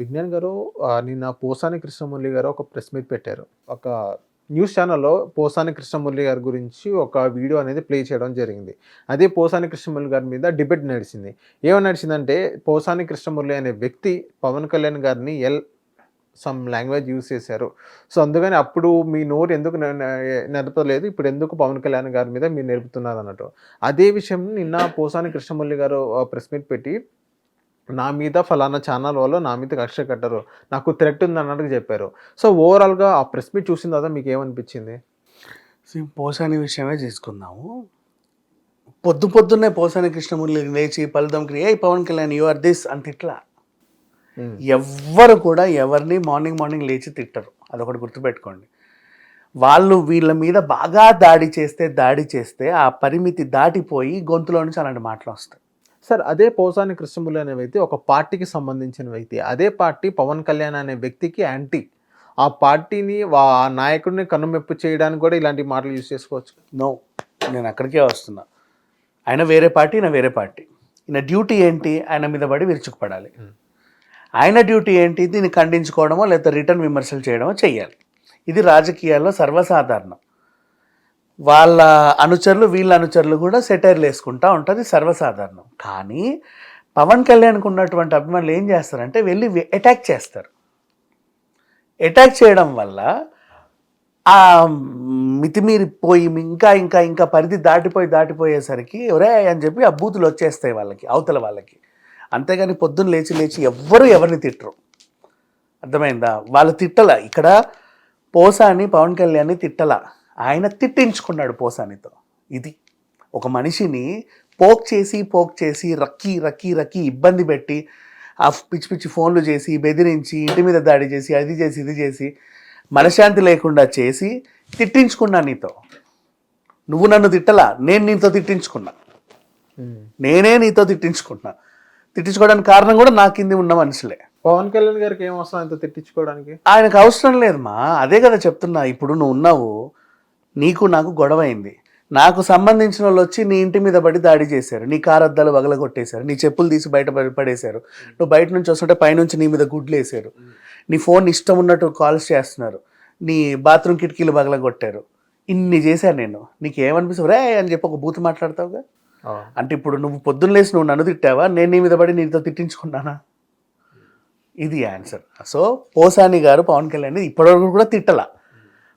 విజ్ఞాన్ గారు నిన్న పోసాని కృష్ణమురళి గారు ఒక ప్రెస్ మీట్ పెట్టారు. ఒక న్యూస్ ఛానల్లో పోసాని కృష్ణమురళి గారి గురించి ఒక వీడియో అనేది ప్లే చేయడం జరిగింది. అదే పోసాని కృష్ణమురళి గారి మీద డిబేట్ నడిచింది. ఏమని నడిచిందంటే పోసాని కృష్ణమురళి అనే వ్యక్తి పవన్ కళ్యాణ్ గారిని ఎల్ సమ్ లాంగ్వేజ్ యూజ్ చేశారు. సో అందుకని అప్పుడు మీ నోరు ఎందుకు నడపలేదు ఇప్పుడు ఎందుకు పవన్ కళ్యాణ్ గారి మీద మీరు నేర్పుతున్నారు అన్నట్టు. అదే విషయం నిన్న పోసాని కృష్ణమురళి గారు ప్రెస్ మీట్ పెట్టి నా మీద ఫలానా ఛానల్ వాళ్ళు నా మీద కక్ష కట్టరు. నాకు థ్రెట్ ఉంది అన్నట్టు చెప్పారు. సో ఓవరాల్గా ఆ ప్రెస్ మీట్ చూసిన తర్వాత మీకు ఏమనిపించింది? పోసాని విషయమే తీసుకుందాము పొద్దు పొద్దున్నే పోసాని కృష్ణమురళి లేచి పలుదం ఏ Pawan Kalyan you are this అని తిట్లా. ఉమ్, ఎవ్వరు కూడా ఎవరిని మార్నింగ్ మార్నింగ్ లేచి తిట్టరు. అదొకటి గుర్తుపెట్టుకోండి. వాళ్ళు వీళ్ళ మీద బాగా దాడి చేస్తే దాడి చేస్తే ఆ పరిమితి దాటిపోయి గొంతులో నుంచి అలాంటి మాటలు వస్తాయి. సార్ అదే పోసాని కృష్ణములు అనే వ్యక్తి ఒక పార్టీకి సంబంధించిన వ్యక్తి. అదే పార్టీ పవన్ కళ్యాణ్ అనే వ్యక్తికి యాంటీ. ఆ పార్టీని వా- ఆ నాయకుడిని కనుమెప్పు చేయడానికి కూడా ఇలాంటి మాటలు యూజ్ చేసుకోవచ్చు. నో నేను అక్కడికే వస్తున్నా. ఆయన వేరే పార్టీ ఈయన వేరే పార్టీ. ఈయన డ్యూటీ ఏంటి? ఆయన మీద పడి విరుచుకుపడాలి. ఆయన డ్యూటీ ఏంటి? దీన్ని ఖండించుకోవడమో లేదా రిటర్న్ విమర్శలు చేయడమో చేయాలి ఇది రాజకీయాల్లో సర్వసాధారణం. వాళ్ళ అనుచరులు వీళ్ళ అనుచరులు కూడా సెటైర్లు వేసుకుంటా ఉంటుంది సర్వసాధారణం. కానీ పవన్ కళ్యాణ్కి ఉన్నటువంటి అభిమానులు ఏం చేస్తారంటే వెళ్ళి అటాక్ చేస్తారు. అటాక్ చేయడం వల్ల ఆ మితిమీరిపోయి ఇంకా ఇంకా ఇంకా పరిధి దాటిపోయి దాటిపోయేసరికి ఎవరే అని చెప్పి ఆ బూతులు వచ్చేస్తాయి వాళ్ళకి అవతల వాళ్ళకి. అంతేగాని పొద్దున్న లేచి లేచి ఎవ్వరు ఎవరిని తిట్టరు. అర్థమైందా? వాళ్ళు తిట్టల. ఇక్కడ పోసాని పవన్ కళ్యాణ్ని తిట్టల. ఆయన తిట్టించుకున్నాడు పోసానితో. ఇది ఒక మనిషిని పోక్ చేసి పోక్ చేసి రక్కి రక్కి రక్కి ఇబ్బంది పెట్టి ఆ పిచ్చి పిచ్చి ఫోన్లు చేసి బెదిరించి ఇంటి మీద దాడి చేసి అది చేసి ఇది చేసి మనశ్శాంతి లేకుండా చేసి తిట్టించుకున్నా నీతో. నువ్వు నన్ను తిట్టలా? నేను నీతో తిట్టించుకున్నా. నేనే నీతో తిట్టించుకున్నా తిట్టించుకోవడానికి కారణం కూడా నా కింది ఉన్న మనుషులే. పవన్ కళ్యాణ్ గారికి ఏం అవసరం అంత తిట్టించుకోవడానికి? ఆయనకు అవసరం లేదు మా. అదే కదా చెప్తున్నా. ఇప్పుడు నువ్వు ఉన్నావు. నీకు నాకు గొడవ అయింది నాకు సంబంధించిన వాళ్ళు వచ్చి నీ ఇంటి మీద పడి దాడి చేశారు. నీ కారు అద్దాలు వగలగొట్టేశారు. నీ చెప్పులు తీసి బయట పడి- పడేశారు. నువ్వు బయట నుంచి వస్తుంటే పైనుంచి నీ మీద గుడ్లు వేసారు నీ ఫోన్ ఇష్టం ఉన్నట్టు కాల్స్ చేస్తున్నారు. నీ బాత్రూమ్ కిటికీలు పగలగొట్టారు ఇన్ని చేశాను నేను. నీకు ఏమనిపిస్తుంది రే అని చెప్పి ఒక బూత్ మాట్లాడతావుగా. అంటే ఇప్పుడు నువ్వు పొద్దున్న లేచి నువ్వు నన్ను తిట్టావా? నేను నీ మీద పడి నీతో తిట్టించుకున్నానా? ఇది ఆన్సర్. సో పోసాని గారు పవన్ కళ్యాణ్ ఇప్పటివరకు కూడా తిట్టల.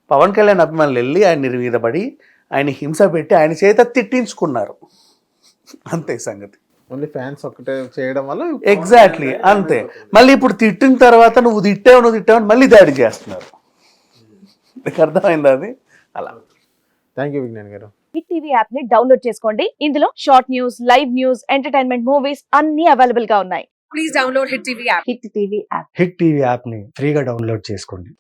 పవన్ కళ్యాణ్ అభిమానులు వెళ్ళి ఆయన మీద పడి ఆయన హింస పెట్టి ఆయన చేత తిట్టించుకున్నారు. అంతే సంగతి. ఓన్లీ ఫ్యాన్స్ ఒక్కటే చేయడం వల్ల ఎగ్జాక్ట్లీ అంతే. మళ్ళీ ఇప్పుడు తిట్టిన తర్వాత నువ్వు తిట్టావు నువ్వు తిట్టావు మళ్ళీ దాడి చేస్తున్నారు. నీకు అర్థమైందా అది? అలా. థ్యాంక్ యూ విజ్ఞాన్ గారు. హిట్ టీవీ యాప్ని డౌన్లోడ్ చేసుకోండి. ఇందులో short news live news entertainment movies అన్ని అవైలబుల్గా ఉన్నాయి. Please download Hit TV app. Hit TV app hit TV యాప్ని ఫ్రీగా డౌన్లోడ్ చేసుకోండి.